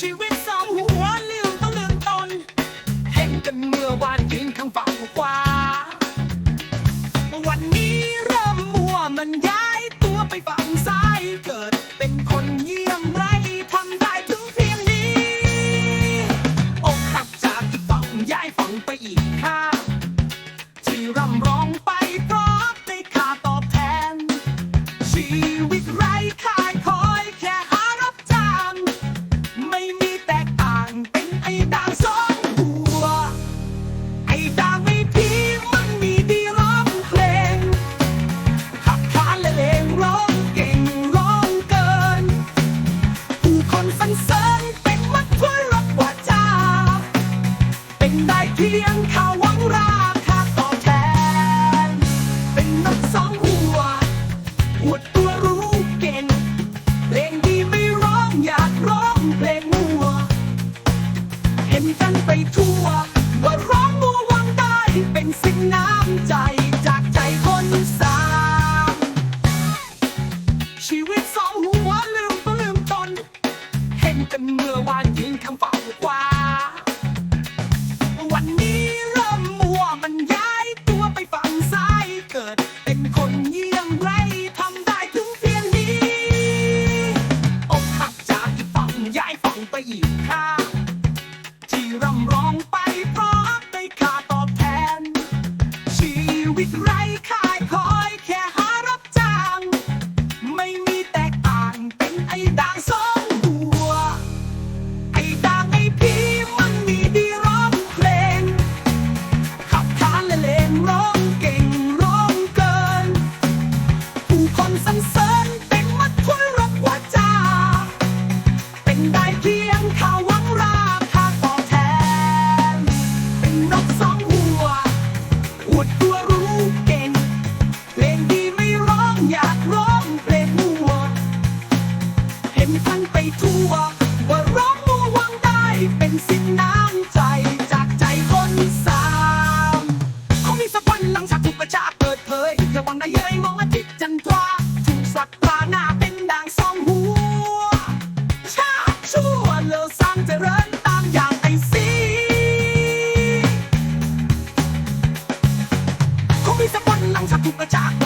ชีวิตสองหัวลืมต้องลืมตนเห็นกันเมื่อวานยืนข้างฝั่งขวาวันนี้เริ่มมัวมันย้ายตัวไปฝั่งซ้ายเกิดเป็นคนเยี่ยมไรทำได้ถึงเพียงนี้อกหักจากอีกฝั่งย้ายฝั่งไปอีกข้างที่ร่ำร้อง เสริญเป็นมัดช่วยรักว่าจาเป็นได้เพียงข่าวหวังราคาตอบแทน เป็นนกสองหัวอวดตัวรู้เก่งเพลงดีไม่ร้องอยากร้องเพลงมัว เห็นกันไปทั่วว่าร้อง กันเมื่อวานยืนข้างฝั่งขวาวันนี้เริ่มมัวมันย้ายตัวไปฝั่งซ้ายเกิด เป็นคนเยี่ยงไรทำได้ถึงเพียงนี้อกหักจากอีกฝั่งย้ายฝั่งไปอีกข้างที่ร่ำร้องไปเพราะได้ค่าตอบแทน ชีวิตไร ทั่วว่าร้องระวังได้เป็นสินน้ำใจ จากใจคนสามขามีสะพนหลังฉากถูกะชกิดเผยระวังได้ย้ยมองอาทิตย์จันทราถูกสักตราหน้าเป็นด่างสองหัว ชาชัวเลวสร้างเจริญตามอย่างไอซีขามีสะพนหลังฉากถูกะ